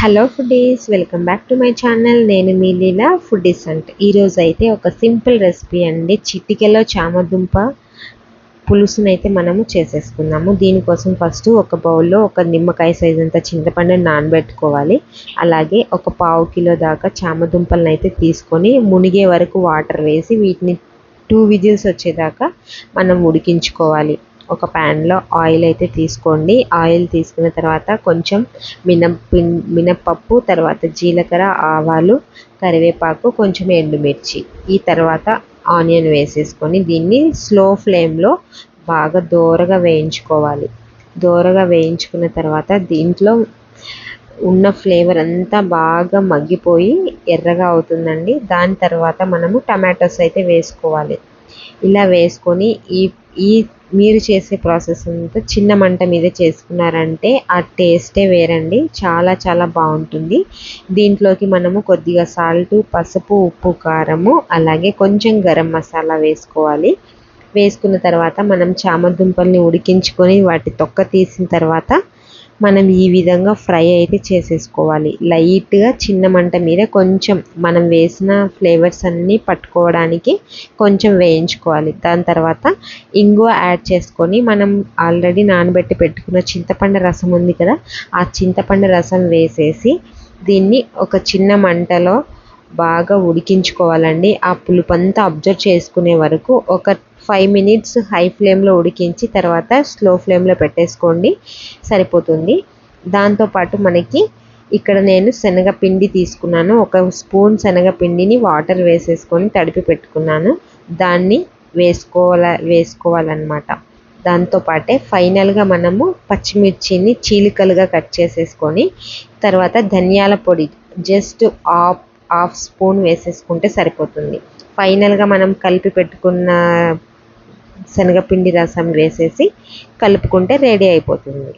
Hello foodies welcome back to my channel నేను మీ లీలా foodies అంటే. ఈరోజు అయితే ఒక సింపుల్ రెసిపీ అండి. చిటికెలో చామదుంప పులుసునైతే మనము చేసేసుకుందాము. దీనికోసం ఫస్ట్ ఒక బౌల్లో ఒక నిమ్మకాయ సైజ్ అంత చింతపండుని నానబెట్టుకోవాలి. అలాగే ఒక పావు కిలో దాకా చామదుంపలను అయితే తీసుకొని మునిగే వరకు వాటర్ వేసి వీటిని టూ విజిల్స్ వచ్చేదాకా మనం ఉడికించుకోవాలి. ఒక ప్యాన్లో ఆయిల్ అయితే తీసుకోండి. ఆయిల్ తీసుకున్న తర్వాత కొంచెం మినప్పి మినప్పప్పు తర్వాత జీలకర్ర ఆవాలు కరివేపాకు కొంచెం ఎండుమిర్చి. ఈ తర్వాత ఆనియన్ వేసేసుకొని దీన్ని స్లో ఫ్లేమ్లో బాగా దోరగా వేయించుకోవాలి. దోరగా వేయించుకున్న తర్వాత దీంట్లో ఉన్న ఫ్లేవర్ అంతా బాగా మగ్గిపోయి ఎర్రగా అవుతుందండి. దాని తర్వాత మనము టమాటోస్ అయితే వేసుకోవాలి. ఇలా వేసుకొని ఈ ఈ మీరు చేసే ప్రాసెస్ అంతా చిన్న మంట మీద చేసుకున్నారంటే ఆ టేస్టే వేరండి. చాలా చాలా బాగుంటుంది. దీంట్లోకి మనము కొద్దిగా సాల్ట్ పసుపు ఉప్పు కారము అలాగే కొంచెం గరం మసాలా వేసుకోవాలి. వేసుకున్న తర్వాత మనం చామదుంపల్ని ఉడికించుకొని వాటి తొక్క తీసిన తర్వాత మనం ఈ విధంగా ఫ్రై అయితే చేసేసుకోవాలి. లైట్గా చిన్న మంట మీద కొంచెం మనం వేసిన ఫ్లేవర్స్ అన్నీ పట్టుకోవడానికి కొంచెం వేయించుకోవాలి. దాని తర్వాత ఇంగువ యాడ్ చేసుకొని మనం ఆల్రెడీ నానబెట్టి పెట్టుకున్న చింతపండు రసం ఉంది కదా ఆ చింతపండు రసం వేసేసి దీన్ని ఒక చిన్న మంటలో బాగా ఉడికించుకోవాలండి. ఆ పులుపంతా అబ్జర్వ్ చేసుకునే వరకు ఒక ఫైవ్ మినిట్స్ హై ఫ్లేమ్లో ఉడికించి తర్వాత స్లో ఫ్లేమ్లో పెట్టేసుకోండి. సరిపోతుంది. దాంతోపాటు మనకి ఇక్కడ నేను శనగపిండి తీసుకున్నాను. ఒక స్పూన్ శనగపిండిని వాటర్ వేసేసుకొని తడిపి పెట్టుకున్నాను. దాన్ని వేసుకోవాల వేసుకోవాలన్నమాట. దాంతోపాటే ఫైనల్గా మనము పచ్చిమిర్చిని చీలికలుగా కట్ చేసేసుకొని తర్వాత ధనియాల పొడి జస్ట్ హాఫ్ హాఫ్ స్పూన్ వేసేసుకుంటే సరిపోతుంది. ఫైనల్గా మనం కలిపి పెట్టుకున్న శనగపిండి రసం వేసేసి కలుపుకుంటే రెడీ అయిపోతుంది.